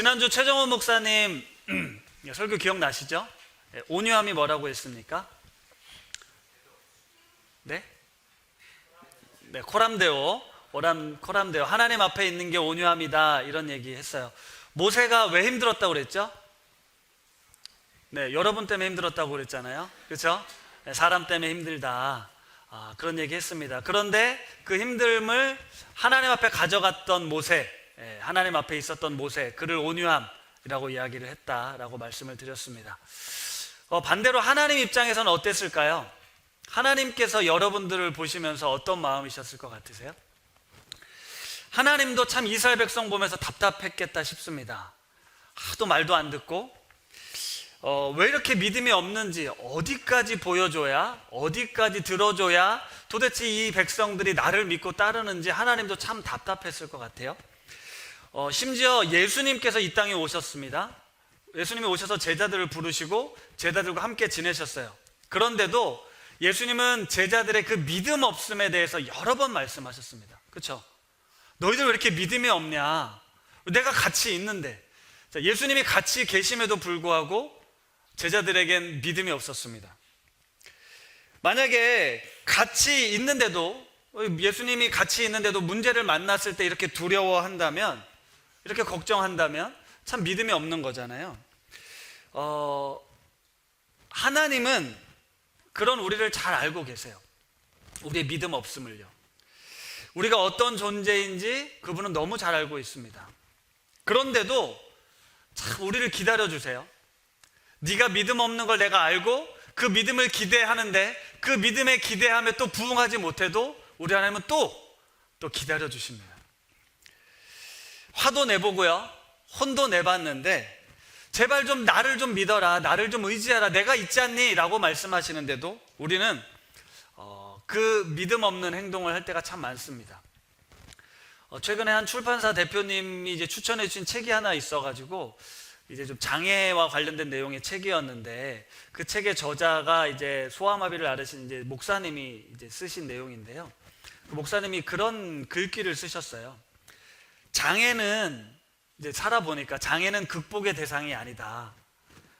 지난주 최정원 목사님 설교 기억나시죠? 예, 온유함이 뭐라고 했습니까? 네? 네, 코람데오. 오람, 코람데오. 하나님 앞에 있는 게 온유함이다. 이런 얘기 했어요. 모세가 왜 힘들었다고 그랬죠? 네, 여러분 때문에 힘들었다고 그랬잖아요. 그렇죠? 네, 사람 때문에 힘들다. 아, 그런 얘기 했습니다. 그런데 그 힘듦을 하나님 앞에 가져갔던 모세, 예, 하나님 앞에 있었던 모세, 그를 온유함이라고 이야기를 했다라고 말씀을 드렸습니다. 어, 반대로 하나님 입장에서는 어땠을까요? 하나님께서 여러분들을 보시면서 어떤 마음이셨을 것 같으세요? 하나님도 참 이스라엘 백성 보면서 답답했겠다 싶습니다. 하도 말도 안 듣고 어, 왜 이렇게 믿음이 없는지 어디까지 보여줘야 어디까지 들어줘야 도대체 이 백성들이 나를 믿고 따르는지 하나님도 참 답답했을 것 같아요. 어, 심지어 예수님께서 이 땅에 오셨습니다. 예수님이 오셔서 제자들을 부르시고 제자들과 함께 지내셨어요. 그런데도 예수님은 제자들의 그 믿음 없음에 대해서 여러 번 말씀하셨습니다. 그렇죠? 너희들 왜 이렇게 믿음이 없냐? 내가 같이 있는데. 자, 예수님이 같이 계심에도 불구하고 제자들에겐 믿음이 없었습니다. 만약에 같이 있는데도 예수님이 같이 있는데도 문제를 만났을 때 이렇게 두려워한다면 이렇게 걱정한다면 참 믿음이 없는 거잖아요. 어, 하나님은 그런 우리를 잘 알고 계세요. 우리의 믿음 없음을요. 우리가 어떤 존재인지 그분은 너무 잘 알고 있습니다. 그런데도 참 우리를 기다려 주세요. 네가 믿음 없는 걸 내가 알고 그 믿음을 기대하는데 그 믿음에 기대하며 또 부응하지 못해도 우리 하나님은 또 또 기다려 주십니다. 화도 내보고요. 혼도 내봤는데 제발 좀 나를 좀 믿어라. 나를 좀 의지하라. 내가 있지 않니? 라고 말씀하시는데도 우리는 어, 그 믿음 없는 행동을 할 때가 참 많습니다. 어, 최근에 한 출판사 대표님이 이제 추천해 주신 책이 하나 있어가지고 이제 좀 장애와 관련된 내용의 책이었는데 그 책의 저자가 이제 소아마비를 앓으신 이제 목사님이 이제 쓰신 내용인데요. 그 목사님이 그런 글귀를 쓰셨어요. 장애는 이제 살아보니까 장애는 극복의 대상이 아니다.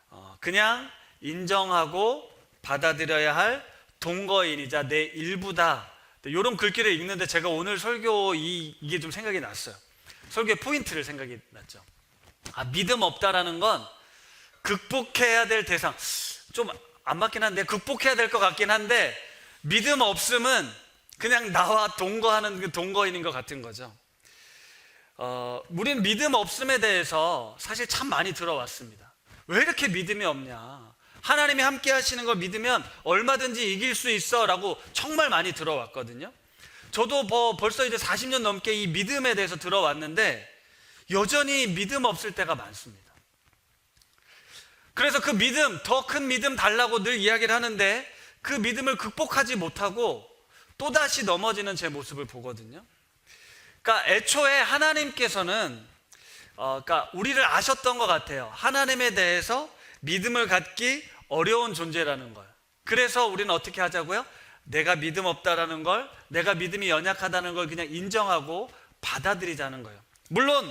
어, 그냥 인정하고 받아들여야 할 동거인이자 내 일부다. 이런 글귀를 읽는데 제가 오늘 설교 이, 이게 좀 생각이 났어요. 설교의 포인트를 생각이 났죠. 아, 믿음 없다라는 건 극복해야 될 대상. 좀 안 맞긴 한데, 극복해야 될 것 같긴 한데, 믿음 없음은 그냥 나와 동거하는 그 동거인인 것 같은 거죠. 어, 우린 믿음 없음에 대해서 사실 참 많이 들어왔습니다. 왜 이렇게 믿음이 없냐? 하나님이 함께 하시는 걸 믿으면 얼마든지 이길 수 있어 라고 정말 많이 들어왔거든요. 저도 뭐 벌써 이제 40년 넘게 이 믿음에 대해서 들어왔는데 여전히 믿음 없을 때가 많습니다. 그래서 그 믿음, 더 큰 믿음 달라고 늘 이야기를 하는데 그 믿음을 극복하지 못하고 또다시 넘어지는 제 모습을 보거든요. 그러니까 애초에 하나님께서는 어, 그러니까 우리를 아셨던 것 같아요. 하나님에 대해서 믿음을 갖기 어려운 존재라는 걸. 그래서 우리는 어떻게 하자고요? 내가 믿음 없다라는 걸, 내가 믿음이 연약하다는 걸 그냥 인정하고 받아들이자는 거예요. 물론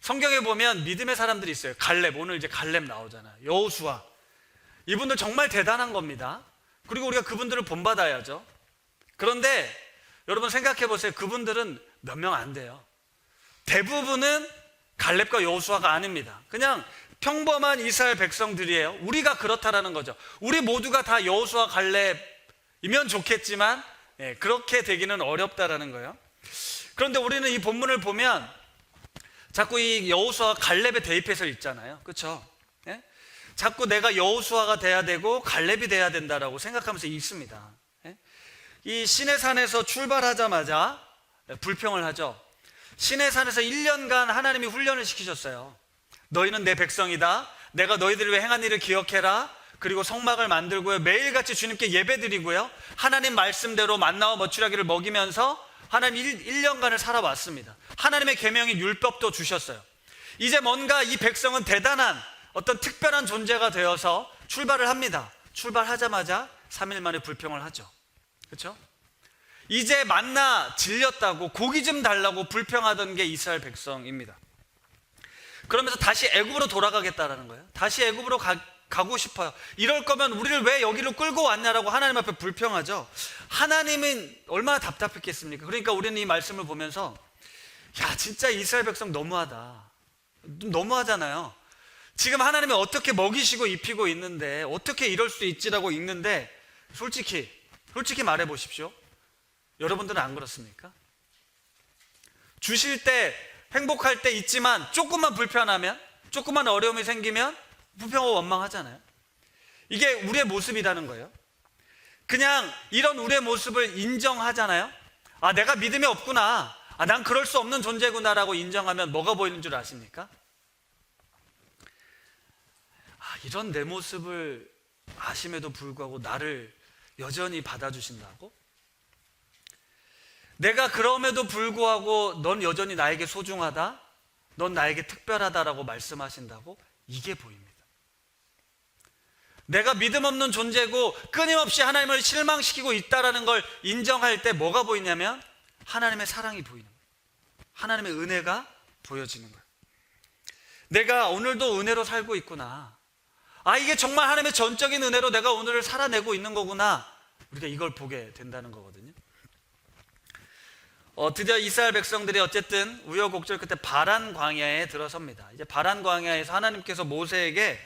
성경에 보면 믿음의 사람들이 있어요. 갈렙 오늘 이제 갈렙 나오잖아요. 여호수아 이분들 정말 대단한 겁니다. 그리고 우리가 그분들을 본받아야죠. 그런데 여러분 생각해 보세요. 그분들은 몇 명 안 돼요. 대부분은 갈렙과 여호수아가 아닙니다. 그냥 평범한 이스라엘 백성들이에요. 우리가 그렇다라는 거죠. 우리 모두가 다 여호수아 갈렙이면 좋겠지만 예, 그렇게 되기는 어렵다라는 거예요. 그런데 우리는 이 본문을 보면 자꾸 이 여호수아 갈렙에 대입해서 있잖아요. 그렇죠? 예? 자꾸 내가 여호수아가 돼야 되고 갈렙이 돼야 된다라고 생각하면서 읽습니다. 예? 이 시내산에서 출발하자마자 불평을 하죠. 시내산에서 1년간 하나님이 훈련을 시키셨어요. 너희는 내 백성이다. 내가 너희들을 위해 행한 일을 기억해라. 그리고 성막을 만들고요. 매일같이 주님께 예배드리고요. 하나님 말씀대로 만나와 머추라기를 먹이면서 하나님 1, 년간을 살아왔습니다. 하나님의 계명인 율법도 주셨어요. 이제 뭔가 이 백성은 대단한 어떤 특별한 존재가 되어서 출발을 합니다. 출발하자마자 3일 만에 불평을 하죠. 그렇죠? 이제 만나 질렸다고 고기 좀 달라고 불평하던 게 이스라엘 백성입니다. 그러면서 다시 애굽으로 돌아가겠다라는 거예요. 다시 애굽으로 가, 가고 싶어요. 이럴 거면 우리를 왜 여기로 끌고 왔냐라고 하나님 앞에 불평하죠. 하나님은 얼마나 답답했겠습니까? 그러니까 우리는 이 말씀을 보면서 야 진짜 이스라엘 백성 너무하다. 너무하잖아요. 지금 하나님이 어떻게 먹이시고 입히고 있는데 어떻게 이럴 수 있지라고 읽는데 솔직히 솔직히 말해 보십시오. 여러분들은 안 그렇습니까? 주실 때 행복할 때 있지만 조금만 불편하면 조금만 어려움이 생기면 불평하고 원망하잖아요. 이게 우리의 모습이라는 거예요. 그냥 이런 우리의 모습을 인정하잖아요. 아, 내가 믿음이 없구나. 아, 난 그럴 수 없는 존재구나라고 인정하면 뭐가 보이는 줄 아십니까? 아, 이런 내 모습을 아심에도 불구하고 나를 여전히 받아주신다고? 내가 그럼에도 불구하고 넌 여전히 나에게 소중하다? 넌 나에게 특별하다라고 말씀하신다고? 이게 보입니다. 내가 믿음 없는 존재고 끊임없이 하나님을 실망시키고 있다라는 걸 인정할 때 뭐가 보이냐면 하나님의 사랑이 보이는 거예요. 하나님의 은혜가 보여지는 거예요. 내가 오늘도 은혜로 살고 있구나. 아, 이게 정말 하나님의 전적인 은혜로 내가 오늘을 살아내고 있는 거구나. 우리가 이걸 보게 된다는 거거든요. 어, 드디어 이스라엘 백성들이 어쨌든 우여곡절 끝에 바란 광야에 들어섭니다. 이제 바란 광야에서 하나님께서 모세에게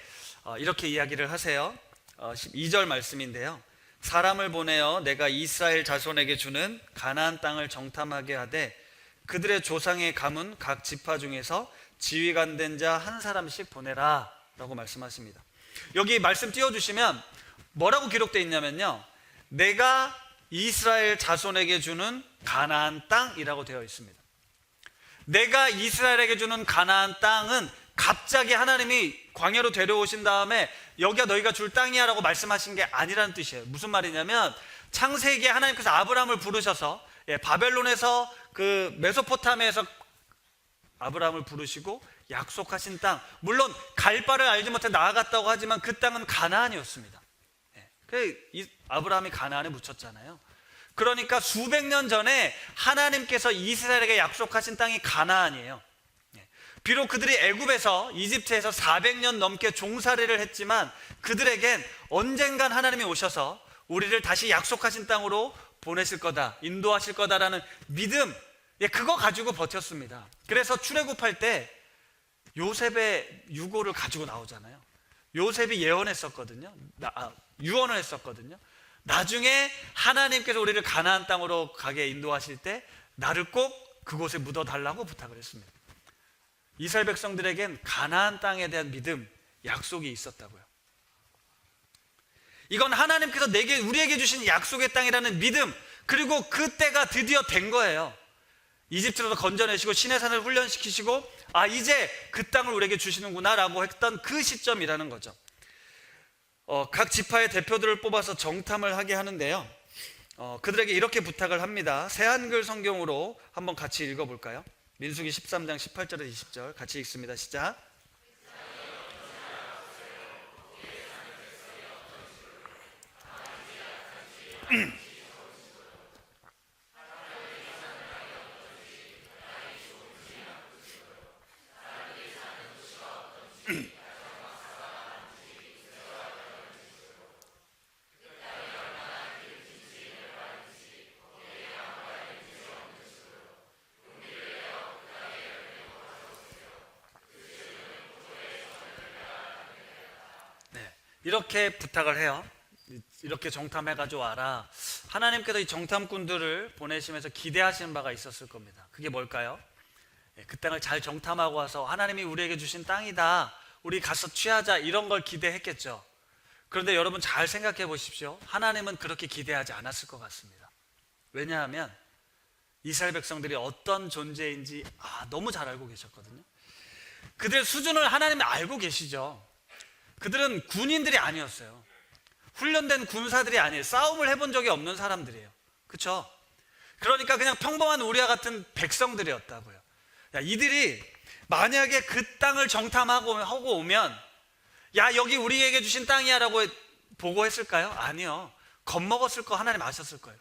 어, 이렇게 이야기를 하세요. 어, 12절 말씀인데요. 사람을 보내어 내가 이스라엘 자손에게 주는 가나안 땅을 정탐하게 하되 그들의 조상의 가문 각 지파 중에서 지휘관 된 자 한 사람씩 보내라라고 말씀하십니다. 여기 말씀 띄워 주시면 뭐라고 기록되어 있냐면요. 내가 이스라엘 자손에게 주는 가나안 땅이라고 되어 있습니다. 내가 이스라엘에게 주는 가나안 땅은 갑자기 하나님이 광야로 데려오신 다음에 여기가 너희가 줄 땅이야라고 말씀하신 게 아니라는 뜻이에요. 무슨 말이냐면 창세기에 하나님께서 아브라함을 부르셔서 예, 바벨론에서 그 메소포타미아에서 아브라함을 부르시고 약속하신 땅 물론 갈 바를 알지 못해 나아갔다고 하지만 그 땅은 가나안이었습니다. 예, 그 이- 아브라함이 가나안에 묻혔잖아요. 그러니까 수백 년 전에 하나님께서 이스라엘에게 약속하신 땅이 가나안이에요. 예. 비록 그들이 애굽에서 이집트에서 400년 넘게 종살이를 했지만 그들에겐 언젠간 하나님이 오셔서 우리를 다시 약속하신 땅으로 보내실 거다, 인도하실 거다라는 믿음, 예, 그거 가지고 버텼습니다. 그래서 출애굽할 때 요셉의 유고를 가지고 나오잖아요. 요셉이 예언했었거든요. 나- 아, 유언을 했었거든요. 나중에 하나님께서 우리를 가나안 땅으로 가게 인도하실 때 나를 꼭 그곳에 묻어 달라고 부탁을 했습니다. 이스라엘 백성들에겐 가나안 땅에 대한 믿음, 약속이 있었다고요. 이건 하나님께서 내게 우리에게 주신 약속의 땅이라는 믿음, 그리고 그때가 드디어 된 거예요. 이집트로서 건져내시고 시내산을 훈련시키시고 아 이제 그 땅을 우리에게 주시는구나라고 했던 그 시점이라는 거죠. 어, 각 지파의 대표들을 뽑아서 정탐을 하게 하는데요. 어, 그들에게 이렇게 부탁을 합니다. 새한글 성경으로 한번 같이 읽어볼까요? 민수기 13장 18절에서 20절 같이 읽습니다. 시작. 네, 이렇게 부탁을 해요. 이렇게 정탐해가지고 와라. 하나님께서 이 정탐꾼들을 보내시면서 기대하시는 바가 있었을 겁니다. 그게 뭘까요? 예, 그 땅을 잘 정탐하고 와서 하나님이 우리에게 주신 땅이다. 우리 가서 취하자. 이런 걸 기대했겠죠. 그런데 여러분 잘 생각해 보십시오. 하나님은 그렇게 기대하지 않았을 것 같습니다. 왜냐하면 이스라엘 백성들이 어떤 존재인지 아, 너무 잘 알고 계셨거든요. 그들의 수준을 하나님이 알고 계시죠. 그들은 군인들이 아니었어요. 훈련된 군사들이 아니에요. 싸움을 해본 적이 없는 사람들이에요. 그렇죠? 그러니까 그냥 평범한 우리와 같은 백성들이었다고요. 야, 이들이 만약에 그 땅을 정탐하고 하고 오면 야 여기 우리에게 주신 땅이야라고 보고했을까요? 아니요. 겁먹었을 거 하나님 아셨을 거예요.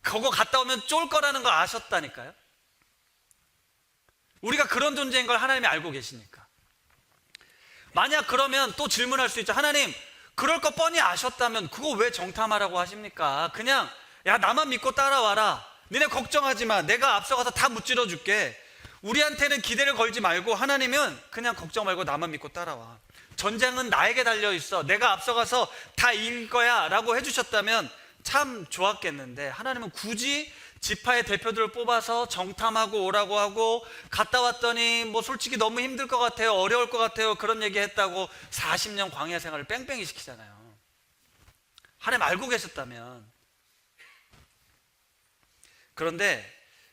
그거 갔다 오면 쫄 거라는 거 아셨다니까요. 우리가 그런 존재인 걸 하나님이 알고 계시니까. 만약 그러면 또 질문할 수 있죠. 하나님, 그럴 거 뻔히 아셨다면 그거 왜 정탐하라고 하십니까? 그냥 야 나만 믿고 따라와라. 니네 걱정하지 마. 내가 앞서가서 다 무찔러 줄게. 우리한테는 기대를 걸지 말고 하나님은 그냥 걱정 말고 나만 믿고 따라와. 전쟁은 나에게 달려 있어. 내가 앞서가서 다 이길 거야라고 해 주셨다면 참 좋았겠는데 하나님은 굳이 지파의 대표들을 뽑아서 정탐하고 오라고 하고 갔다 왔더니 뭐 솔직히 너무 힘들 것 같아요. 어려울 것 같아요. 그런 얘기 했다고 40년 광야 생활을 뺑뺑이 시키잖아요. 하나님 알고 계셨다면 그런데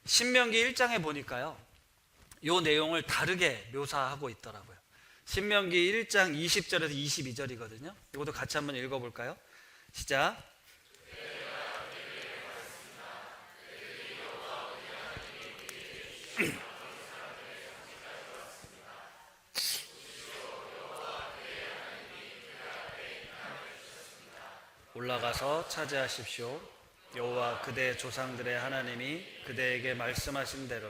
신명기 1장에 보니까요. 요 내용을 다르게 묘사하고 있더라고요. 신명기 1장 20절에서 22절이거든요. 이것도 같이 한번 읽어 볼까요? 시작. 올라가서 차지하십시오. 여호와 그대 조상들의 하나님이 그대에게 말씀하신 대로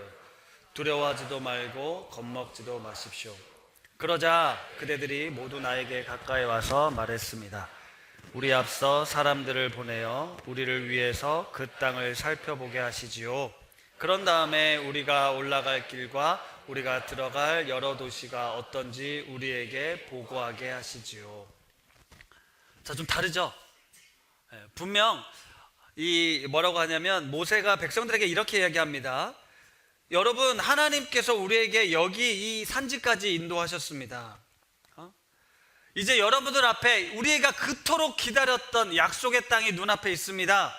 두려워하지도 말고 겁먹지도 마십시오. 그러자 그대들이 모두 나에게 가까이 와서 말했습니다. 우리 앞서 사람들을 보내어 우리를 위해서 그 땅을 살펴보게 하시지요. 그런 다음에 우리가 올라갈 길과 우리가 들어갈 여러 도시가 어떤지 우리에게 보고하게 하시지요. 자, 좀 다르죠? 예, 분명 이 뭐라고 하냐면 모세가 백성들에게 이렇게 이야기합니다. 여러분 하나님께서 우리에게 여기 이 산지까지 인도하셨습니다. 어? 이제 여러분들 앞에 우리가 그토록 기다렸던 약속의 땅이 눈앞에 있습니다.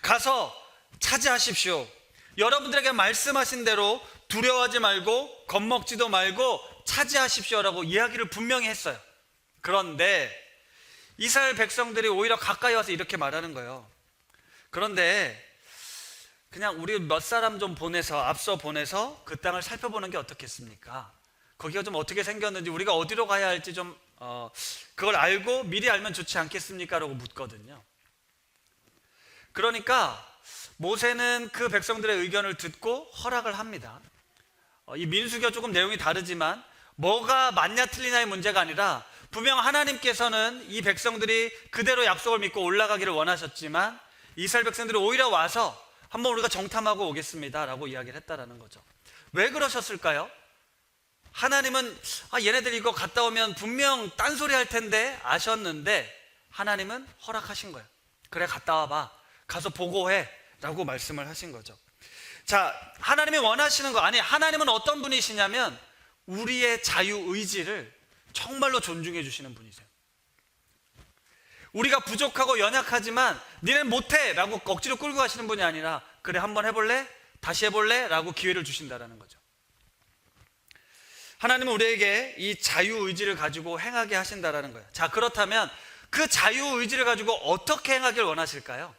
가서 차지하십시오. 여러분들에게 말씀하신 대로 두려워하지 말고 겁먹지도 말고 차지하십시오라고 이야기를 분명히 했어요. 그런데 이스라엘 백성들이 오히려 가까이 와서 이렇게 말하는 거예요. 그런데 그냥 우리 몇 사람 좀 보내서 앞서 보내서 그 땅을 살펴보는 게 어떻겠습니까? 거기가 좀 어떻게 생겼는지 우리가 어디로 가야 할지 좀 어, 그걸 알고 미리 알면 좋지 않겠습니까? 라고 묻거든요. 그러니까 모세는 그 백성들의 의견을 듣고 허락을 합니다. 어, 이 민수기가 조금 내용이 다르지만 뭐가 맞냐 틀리냐의 문제가 아니라 분명 하나님께서는 이 백성들이 그대로 약속을 믿고 올라가기를 원하셨지만 이스라엘 백성들이 오히려 와서 한번 우리가 정탐하고 오겠습니다라고 이야기를 했다라는 거죠. 왜 그러셨을까요? 하나님은 아, 얘네들 이거 갔다 오면 분명 딴소리 할 텐데 아셨는데 하나님은 허락하신 거예요. 그래 갔다 와봐. 가서 보고해. 라고 말씀을 하신 거죠. 자, 하나님이 원하시는 거 아니 하나님은 어떤 분이시냐면 우리의 자유 의지를 정말로 존중해 주시는 분이세요. 우리가 부족하고 연약하지만 니는 못해 라고 억지로 끌고 가시는 분이 아니라 그래 한번 해볼래? 다시 해볼래? 라고 기회를 주신다라는 거죠. 하나님은 우리에게 이 자유 의지를 가지고 행하게 하신다라는 거예요. 자, 그렇다면 그 자유 의지를 가지고 어떻게 행하길 원하실까요?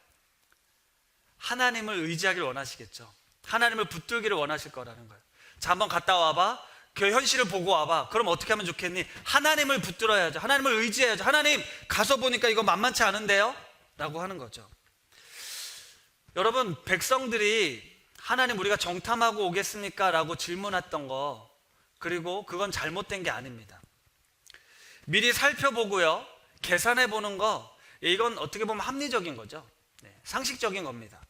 하나님을 의지하길 원하시겠죠. 하나님을 붙들기를 원하실 거라는 거예요. 자, 한번 갔다 와봐. 그 현실을 보고 와봐. 그럼 어떻게 하면 좋겠니? 하나님을 붙들어야죠. 하나님을 의지해야죠. 하나님, 가서 보니까 이거 만만치 않은데요? 라고 하는 거죠. 여러분, 백성들이 하나님 우리가 정탐하고 오겠습니까? 라고 질문했던 거, 그리고 그건 잘못된 게 아닙니다. 미리 살펴보고요. 계산해 보는 거, 이건 어떻게 보면 합리적인 거죠. 네, 상식적인 겁니다.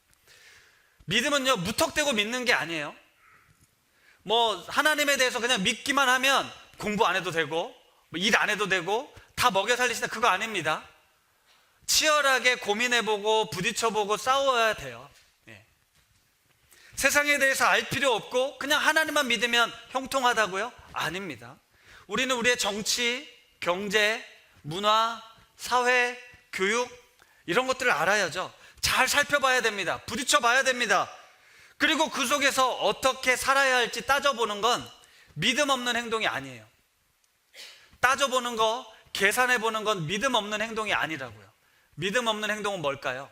믿음은요, 무턱대고 믿는 게 아니에요. 뭐, 하나님에 대해서 그냥 믿기만 하면 공부 안 해도 되고, 뭐 일안 해도 되고, 다 먹여 살리신다. 그거 아닙니다. 치열하게 고민해보고, 부딪혀보고, 싸워야 돼요. 예. 세상에 대해서 알 필요 없고, 그냥 하나님만 믿으면 형통하다고요? 아닙니다. 우리는 우리의 정치, 경제, 문화, 사회, 교육, 이런 것들을 알아야죠. 잘 살펴봐야 됩니다. 부딪혀 봐야 됩니다. 그리고 그 속에서 어떻게 살아야 할지 따져보는 건 믿음 없는 행동이 아니에요. 따져보는 거, 계산해보는 건 믿음 없는 행동이 아니라고요. 믿음 없는 행동은 뭘까요?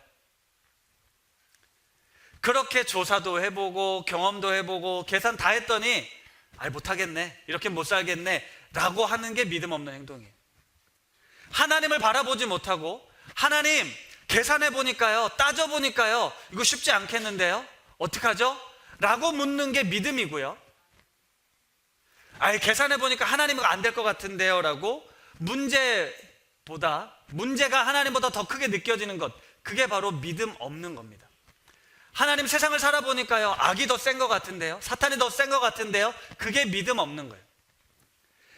그렇게 조사도 해보고 경험도 해보고 계산 다 했더니 아 못하겠네 이렇게 못 살겠네 라고 하는 게 믿음 없는 행동이에요 하나님을 바라보지 못하고 하나님 계산해 보니까요 따져 보니까요 이거 쉽지 않겠는데요 어떡하죠? 라고 묻는 게 믿음이고요 아예 계산해 보니까 하나님은 안 될 것 같은데요 라고 문제보다 문제가 하나님보다 더 크게 느껴지는 것 그게 바로 믿음 없는 겁니다. 하나님 세상을 살아보니까요 악이 더 센 것 같은데요 사탄이 더 센 것 같은데요 그게 믿음 없는 거예요.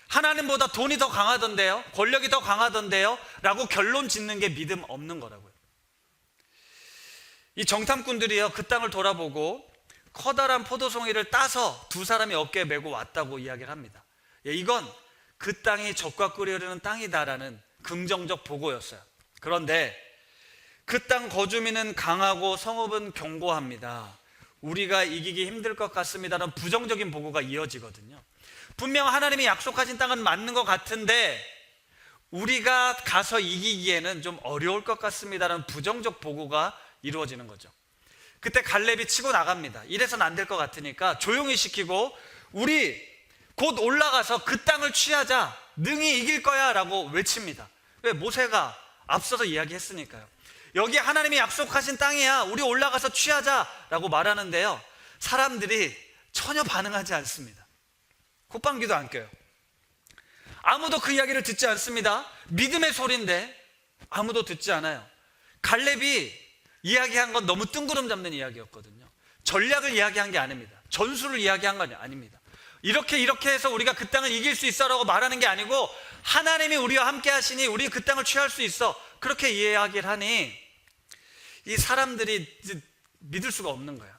하나님보다 돈이 더 강하던데요 권력이 더 강하던데요 라고 결론 짓는 게 믿음 없는 거라고요. 이 정탐꾼들이요 그 땅을 돌아보고 커다란 포도송이를 따서 두 사람이 어깨에 메고 왔다고 이야기를 합니다. 예, 이건 그 땅이 적과 흐르는 땅이다라는 긍정적 보고였어요. 그런데 그 땅 거주민은 강하고 성읍은 견고합니다. 우리가 이기기 힘들 것 같습니다라는 부정적인 보고가 이어지거든요. 분명 하나님이 약속하신 땅은 맞는 것 같은데 우리가 가서 이기기에는 좀 어려울 것 같습니다라는 부정적 보고가 이루어지는 거죠. 그때 갈렙이 치고 나갑니다. 이래서는 안 될 것 같으니까 조용히 시키고 우리 곧 올라가서 그 땅을 취하자. 능히 이길 거야 라고 외칩니다. 왜 모세가 앞서서 이야기했으니까요. 여기 하나님이 약속하신 땅이야. 우리 올라가서 취하자 라고 말하는데요. 사람들이 전혀 반응하지 않습니다. 콧방귀도 안 껴요. 아무도 그 이야기를 듣지 않습니다. 믿음의 소리인데 아무도 듣지 않아요. 갈렙이 이야기한 건 너무 뜬구름 잡는 이야기였거든요. 전략을 이야기한 게 아닙니다. 전술을 이야기한 건 아닙니다. 이렇게 이렇게 해서 우리가 그 땅을 이길 수 있어라고 말하는 게 아니고 하나님이 우리와 함께 하시니 우리 그 땅을 취할 수 있어. 그렇게 이야기를 하니 이 사람들이 믿을 수가 없는 거야.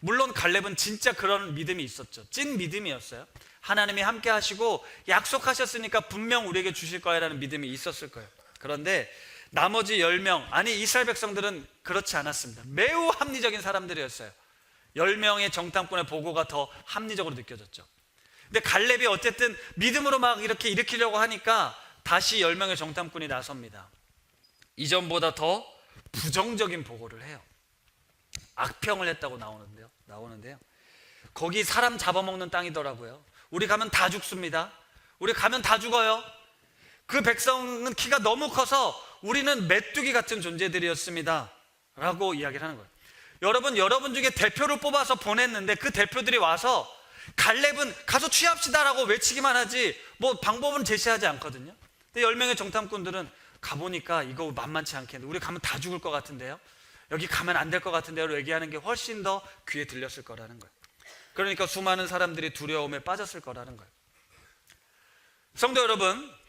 물론 갈렙은 진짜 그런 믿음이 있었죠. 찐 믿음이었어요. 하나님이 함께 하시고 약속하셨으니까 분명 우리에게 주실 거야라는 믿음이 있었을 거예요. 그런데 나머지 10명, 아니 이스라엘 백성들은 그렇지 않았습니다. 매우 합리적인 사람들이었어요. 10명의 정탐꾼의 보고가 더 합리적으로 느껴졌죠. 근데 갈렙이 어쨌든 믿음으로 막 이렇게 일으키려고 하니까 다시 10명의 정탐꾼이 나섭니다. 이전보다 더 부정적인 보고를 해요. 악평을 했다고 나오는데요. 나오는데요. 거기 사람 잡아먹는 땅이더라고요. 우리 가면 다 죽습니다. 우리 가면 다 죽어요. 그 백성은 키가 너무 커서 우리는 메뚜기 같은 존재들이었습니다. 라고 이야기를 하는 거예요. 여러분, 여러분 중에 대표를 뽑아서 보냈는데 그 대표들이 와서 갈렙은 가서 취합시다라고 외치기만 하지 뭐 방법은 제시하지 않거든요. 근데 10명의 정탐꾼들은 가보니까 이거 만만치 않겠는데 우리 가면 다 죽을 것 같은데요. 여기 가면 안 될 것 같은데요. 얘기하는 게 훨씬 더 귀에 들렸을 거라는 거예요. 그러니까 수많은 사람들이 두려움에 빠졌을 거라는 거예요. 성도 여러분,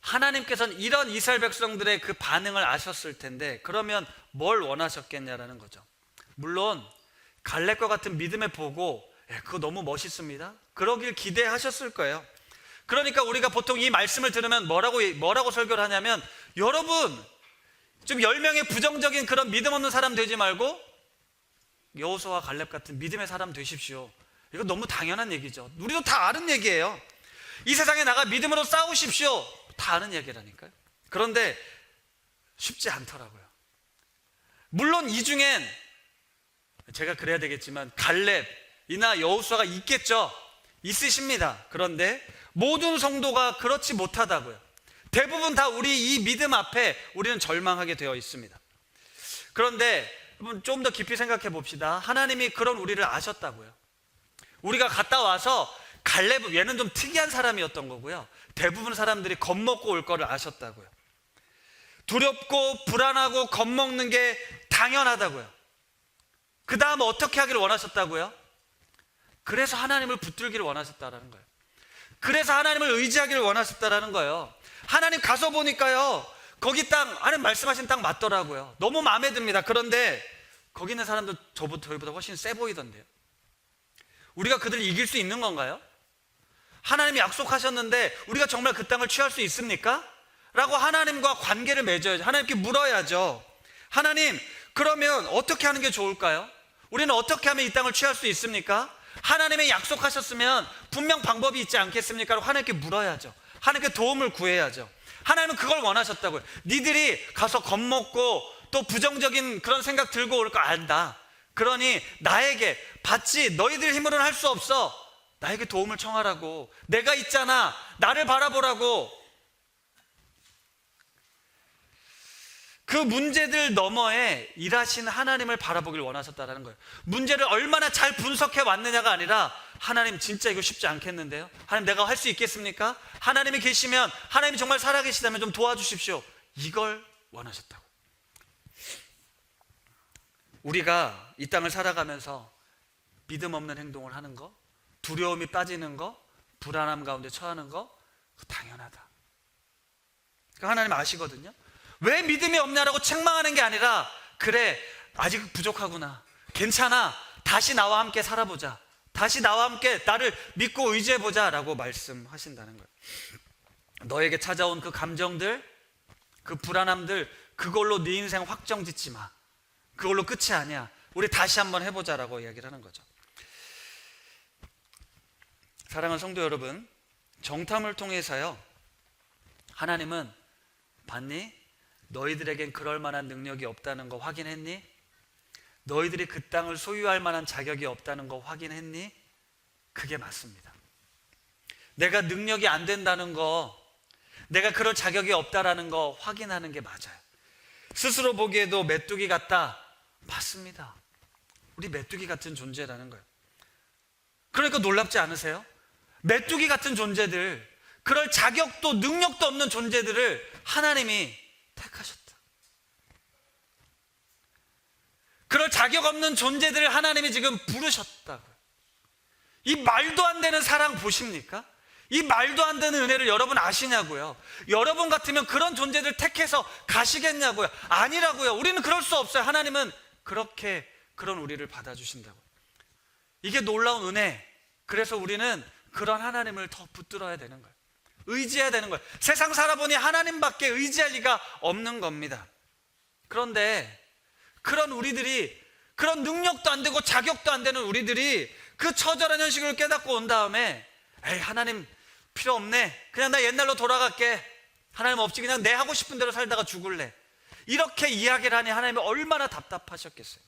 하나님께서는 이런 이스라엘 백성들의 그 반응을 아셨을 텐데 그러면 뭘 원하셨겠냐라는 거죠. 물론 갈렙과 같은 믿음의 보고 예, 그거 너무 멋있습니다. 그러길 기대하셨을 거예요. 그러니까 우리가 보통 이 말씀을 들으면 뭐라고 뭐라고 설교를 하냐면 여러분 좀 10명의 부정적인 그런 믿음 없는 사람 되지 말고 여호수와 갈렙 같은 믿음의 사람 되십시오. 이거 너무 당연한 얘기죠. 우리도 다 아는 얘기예요. 이 세상에 나가 믿음으로 싸우십시오. 다 아는 얘기라니까요. 그런데 쉽지 않더라고요. 물론 이 중엔 제가 그래야 되겠지만 갈렙이나 여호수아가 있겠죠. 있으십니다. 그런데 모든 성도가 그렇지 못하다고요. 대부분 다 우리 이 믿음 앞에 우리는 절망하게 되어 있습니다. 그런데 좀 더 깊이 생각해 봅시다. 하나님이 그런 우리를 아셨다고요. 우리가 갔다 와서 갈렙 얘는 좀 특이한 사람이었던 거고요. 대부분 사람들이 겁먹고 올 거를 아셨다고요. 두렵고 불안하고 겁먹는 게 당연하다고요. 그 다음 어떻게 하기를 원하셨다고요? 그래서 하나님을 붙들기를 원하셨다라는 거예요. 그래서 하나님을 의지하기를 원하셨다라는 거예요. 하나님 가서 보니까요. 거기 땅, 하나님 말씀하신 땅 맞더라고요. 너무 마음에 듭니다. 그런데 거기 있는 사람들 저보다 저희보다 훨씬 세 보이던데요. 우리가 그들을 이길 수 있는 건가요? 하나님이 약속하셨는데 우리가 정말 그 땅을 취할 수 있습니까? 라고 하나님과 관계를 맺어야죠. 하나님께 물어야죠. 하나님, 그러면 어떻게 하는 게 좋을까요? 우리는 어떻게 하면 이 땅을 취할 수 있습니까? 하나님의 약속하셨으면 분명 방법이 있지 않겠습니까? 라고 하나님께 물어야죠. 하나님께 도움을 구해야죠. 하나님은 그걸 원하셨다고요. 니들이 가서 겁먹고 또 부정적인 그런 생각 들고 올 거 안다. 그러니 나에게 받지 너희들 힘으로는 할 수 없어. 나에게 도움을 청하라고. 내가 있잖아. 나를 바라보라고. 그 문제들 너머에 일하신 하나님을 바라보길 원하셨다는 거예요. 문제를 얼마나 잘 분석해 왔느냐가 아니라 하나님 진짜 이거 쉽지 않겠는데요? 하나님 내가 할 수 있겠습니까? 하나님이 계시면 하나님이 정말 살아계시다면 좀 도와주십시오. 이걸 원하셨다고. 우리가 이 땅을 살아가면서 믿음 없는 행동을 하는 거, 두려움이 빠지는 거, 불안함 가운데 처하는 거, 당연하다. 그러니까 하나님 아시거든요. 왜 믿음이 없냐라고 책망하는 게 아니라, 그래, 아직 부족하구나. 괜찮아. 다시 나와 함께 살아보자. 다시 나와 함께 나를 믿고 의지해보자. 라고 말씀하신다는 거예요. 너에게 찾아온 그 감정들, 그 불안함들, 그걸로 네 인생 확정 짓지 마. 그걸로 끝이 아니야. 우리 다시 한번 해보자라고 이야기를 하는 거죠. 사랑하는 성도 여러분, 정탐을 통해서요, 하나님은 봤니? 너희들에겐 그럴 만한 능력이 없다는 거 확인했니? 너희들이 그 땅을 소유할 만한 자격이 없다는 거 확인했니? 그게 맞습니다. 내가 능력이 안 된다는 거, 내가 그럴 자격이 없다라는 거 확인하는 게 맞아요. 스스로 보기에도 메뚜기 같다. 맞습니다. 우리 메뚜기 같은 존재라는 거예요. 그러니까 놀랍지 않으세요? 메뚜기 같은 존재들, 그럴 자격도 능력도 없는 존재들을 하나님이 택하셨다. 그럴 자격 없는 존재들을 하나님이 지금 부르셨다고요. 이 말도 안 되는 사랑 보십니까? 이 말도 안 되는 은혜를 여러분 아시냐고요? 여러분 같으면 그런 존재들 택해서 가시겠냐고요? 아니라고요. 우리는 그럴 수 없어요. 하나님은 그렇게 그런 우리를 받아주신다고. 이게 놀라운 은혜. 그래서 우리는 그런 하나님을 더 붙들어야 되는 거예요. 의지해야 되는 거예요. 세상 살아보니 하나님밖에 의지할 리가 없는 겁니다. 그런데 그런 우리들이 그런 능력도 안 되고 자격도 안 되는 우리들이 그 처절한 현실을 깨닫고 온 다음에 에이 하나님 필요 없네. 그냥 나 옛날로 돌아갈게. 하나님 없지 그냥 내 하고 싶은 대로 살다가 죽을래. 이렇게 이야기를 하니 하나님이 얼마나 답답하셨겠어요.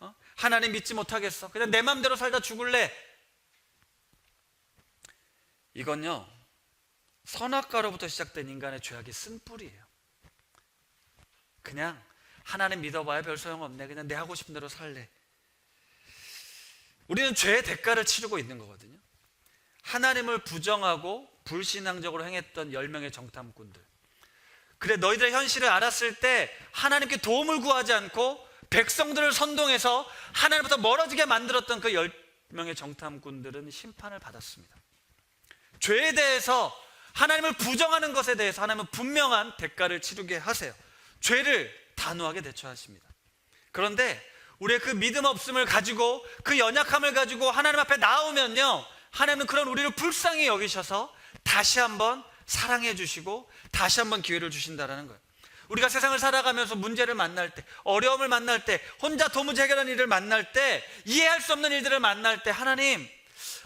어? 하나님 믿지 못하겠어. 그냥 내 마음대로 살다 죽을래. 이건요 선악과로부터 시작된 인간의 죄악의 쓴뿌리예요. 그냥 하나님 믿어봐야 별 소용없네. 그냥 내 하고 싶은 대로 살래. 우리는 죄의 대가를 치르고 있는 거거든요. 하나님을 부정하고 불신앙적으로 행했던 10명의 정탐꾼들. 그래, 너희들의 현실을 알았을 때 하나님께 도움을 구하지 않고 백성들을 선동해서 하나님부터 멀어지게 만들었던 그 10명의 정탐꾼들은 심판을 받았습니다. 죄에 대해서 하나님을 부정하는 것에 대해서 하나님은 분명한 대가를 치르게 하세요. 죄를 단호하게 대처하십니다. 그런데 우리의 그 믿음 없음을 가지고 그 연약함을 가지고 하나님 앞에 나오면요. 하나님은 그런 우리를 불쌍히 여기셔서 다시 한번 사랑해 주시고 다시 한번 기회를 주신다라는 거예요. 우리가 세상을 살아가면서 문제를 만날 때, 어려움을 만날 때, 혼자 도무지 해결하는 일을 만날 때, 이해할 수 없는 일들을 만날 때 하나님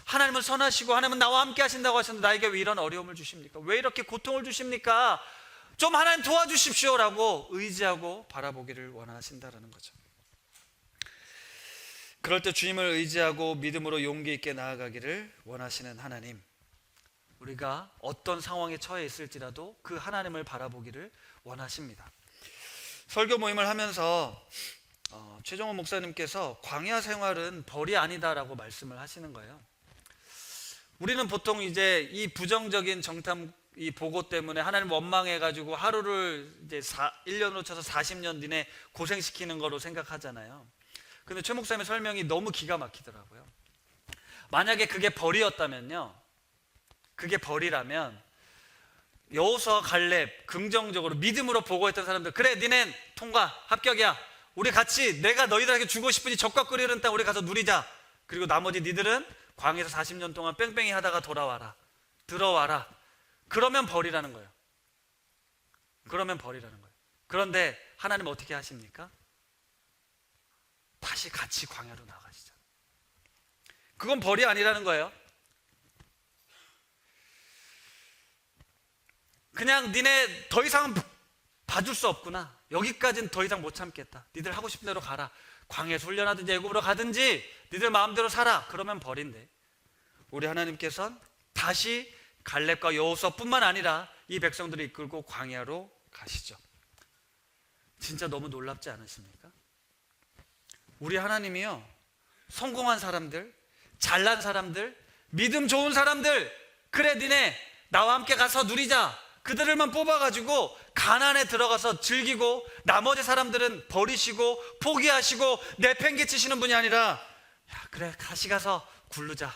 하나님은 선하시고 하나님은 나와 함께 하신다고 하셨는데 나에게 왜 이런 어려움을 주십니까? 왜 이렇게 고통을 주십니까? 좀 하나님 도와주십시오라고 의지하고 바라보기를 원하신다라는 거죠. 그럴 때 주님을 의지하고 믿음으로 용기 있게 나아가기를 원하시는 하나님. 우리가 어떤 상황에 처해 있을지라도 그 하나님을 바라보기를 원하십니다. 설교 모임을 하면서 어, 최종원 목사님께서 광야 생활은 벌이 아니다라고 말씀을 하시는 거예요. 우리는 보통 이제 이 부정적인 정탐 이 보고 때문에 하나님 원망해 가지고 하루를 이제 4, 1년으로 쳐서 40년 내내 고생시키는 거로 생각하잖아요. 근데 최 목사님의 설명이 너무 기가 막히더라고요. 만약에 그게 벌이었다면요. 그게 벌이라면 여호수아 갈렙 긍정적으로 믿음으로 보고했던 사람들 그래 니넨 통과 합격이야. 우리 같이 내가 너희들에게 주고 싶으니 적과 끓이는 땅 우리 가서 누리자. 그리고 나머지 니들은 광에서 40년 동안 뺑뺑이 하다가 돌아와라. 들어와라. 그러면 벌이라는 거예요. 그러면 벌이라는 거예요. 그런데 하나님 어떻게 하십니까? 다시 같이 광야로 나가시죠. 그건 벌이 아니라는 거예요. 그냥 니네 더 이상 봐줄 수 없구나. 여기까지는 더 이상 못 참겠다. 니들 하고 싶은 대로 가라. 광야에서 훈련하든지 애굽으로 가든지 니들 마음대로 살아. 그러면 벌인데. 우리 하나님께서는 다시 갈렙과 여호수아뿐만 아니라 이 백성들을 이끌고 광야로 가시죠. 진짜 너무 놀랍지 않으십니까? 우리 하나님이요 성공한 사람들, 잘난 사람들, 믿음 좋은 사람들, 그래 니네 나와 함께 가서 누리자. 그들을만 뽑아가지고 가난에 들어가서 즐기고 나머지 사람들은 버리시고 포기하시고 내팽개치시는 분이 아니라 야 그래 다시 가서 굴르자.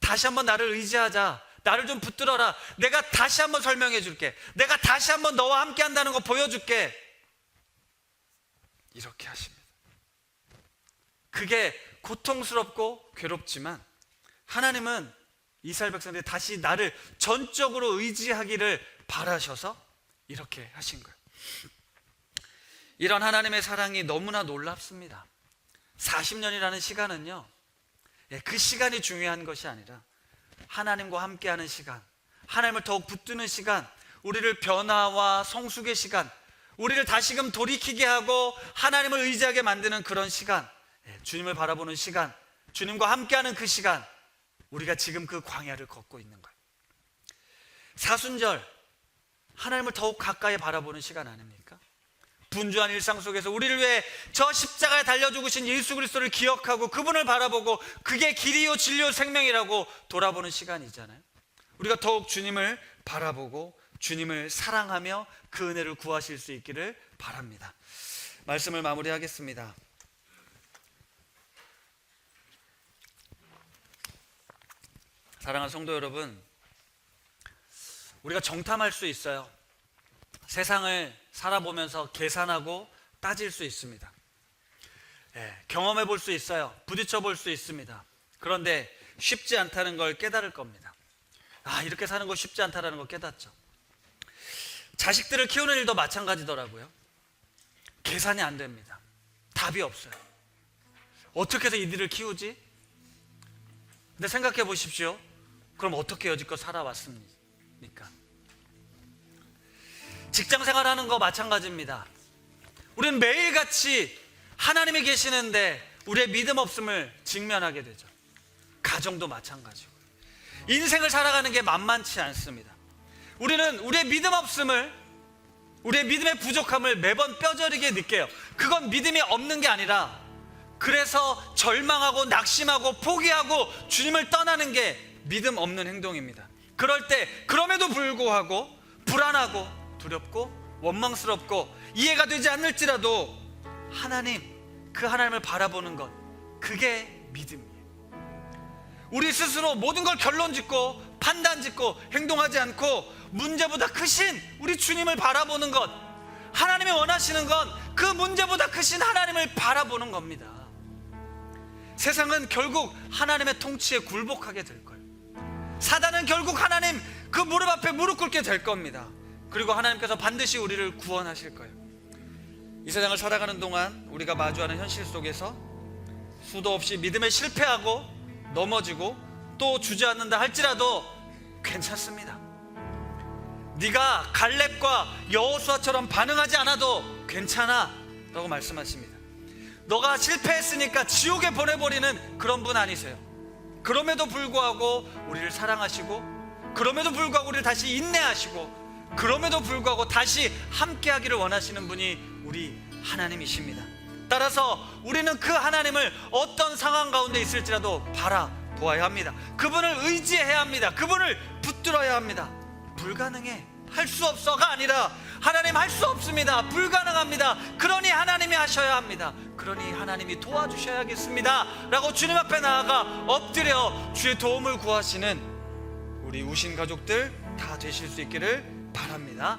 다시 한번 나를 의지하자. 나를 좀 붙들어라. 내가 다시 한번 설명해 줄게. 내가 다시 한번 너와 함께 한다는 거 보여줄게. 이렇게 하십니다. 그게 고통스럽고 괴롭지만 하나님은 이스라엘 백성들이 다시 나를 전적으로 의지하기를 바라셔서 이렇게 하신 거예요. 이런 하나님의 사랑이 너무나 놀랍습니다. 40년이라는 시간은요, 예, 그 시간이 중요한 것이 아니라 하나님과 함께하는 시간, 하나님을 더욱 붙드는 시간, 우리를 변화와 성숙의 시간, 우리를 다시금 돌이키게 하고 하나님을 의지하게 만드는 그런 시간, 예, 주님을 바라보는 시간, 주님과 함께하는 그 시간, 우리가 지금 그 광야를 걷고 있는 거예요. 사순절, 하나님을 더욱 가까이 바라보는 시간 아닙니까? 분주한 일상 속에서 우리를 위해 저 십자가에 달려 죽으신 예수 그리스도를 기억하고 그분을 바라보고 그게 길이요 진리요 생명이라고 돌아보는 시간이잖아요. 우리가 더욱 주님을 바라보고 주님을 사랑하며 그 은혜를 구하실 수 있기를 바랍니다. 말씀을 마무리하겠습니다. 사랑하는 성도 여러분, 우리가 정탐할 수 있어요. 세상을 살아보면서 계산하고 따질 수 있습니다. 예, 경험해 볼 수 있어요. 부딪혀 볼 수 있습니다. 그런데 쉽지 않다는 걸 깨달을 겁니다. 아, 이렇게 사는 거 쉽지 않다라는 걸 깨닫죠. 자식들을 키우는 일도 마찬가지더라고요. 계산이 안 됩니다. 답이 없어요. 어떻게 해서 이들을 키우지? 근데 생각해 보십시오. 그럼 어떻게 여지껏 살아왔습니까? 직장 생활하는 거 마찬가지입니다. 우리는 매일같이 하나님이 계시는데 우리의 믿음 없음을 직면하게 되죠. 가정도 마찬가지고. 인생을 살아가는 게 만만치 않습니다. 우리는 우리의 믿음 없음을 우리의 믿음의 부족함을 매번 뼈저리게 느껴요. 그건 믿음이 없는 게 아니라 그래서 절망하고 낙심하고 포기하고 주님을 떠나는 게 믿음 없는 행동입니다. 그럴 때 그럼에도 불구하고 불안하고 두렵고 원망스럽고 이해가 되지 않을지라도 하나님 그 하나님을 바라보는 것 그게 믿음이에요. 우리 스스로 모든 걸 결론 짓고 판단 짓고 행동하지 않고 문제보다 크신 우리 주님을 바라보는 것 하나님이 원하시는 건 그 문제보다 크신 하나님을 바라보는 겁니다. 세상은 결국 하나님의 통치에 굴복하게 될 거예요. 사단은 결국 하나님 그 무릎 앞에 무릎 꿇게 될 겁니다. 그리고 하나님께서 반드시 우리를 구원하실 거예요. 이 세상을 살아가는 동안 우리가 마주하는 현실 속에서 수도 없이 믿음에 실패하고 넘어지고 또 주저앉는다 할지라도 괜찮습니다. 네가 갈렙과 여호수아처럼 반응하지 않아도 괜찮아라고 말씀하십니다. 너가 실패했으니까 지옥에 보내버리는 그런 분 아니세요. 그럼에도 불구하고 우리를 사랑하시고 그럼에도 불구하고 우리를 다시 인내하시고 그럼에도 불구하고 다시 함께하기를 원하시는 분이 우리 하나님이십니다. 따라서 우리는 그 하나님을 어떤 상황 가운데 있을지라도 바라보아야 합니다. 그분을 의지해야 합니다. 그분을 붙들어야 합니다. 불가능해. 할 수 없어가 아니라 하나님 할 수 없습니다. 불가능합니다. 그러니 하나님이 하셔야 합니다. 그러니 하나님이 도와주셔야겠습니다. 라고 주님 앞에 나아가 엎드려 주의 도움을 구하시는 우리 우신 가족들 다 되실 수 있기를 바랍니다.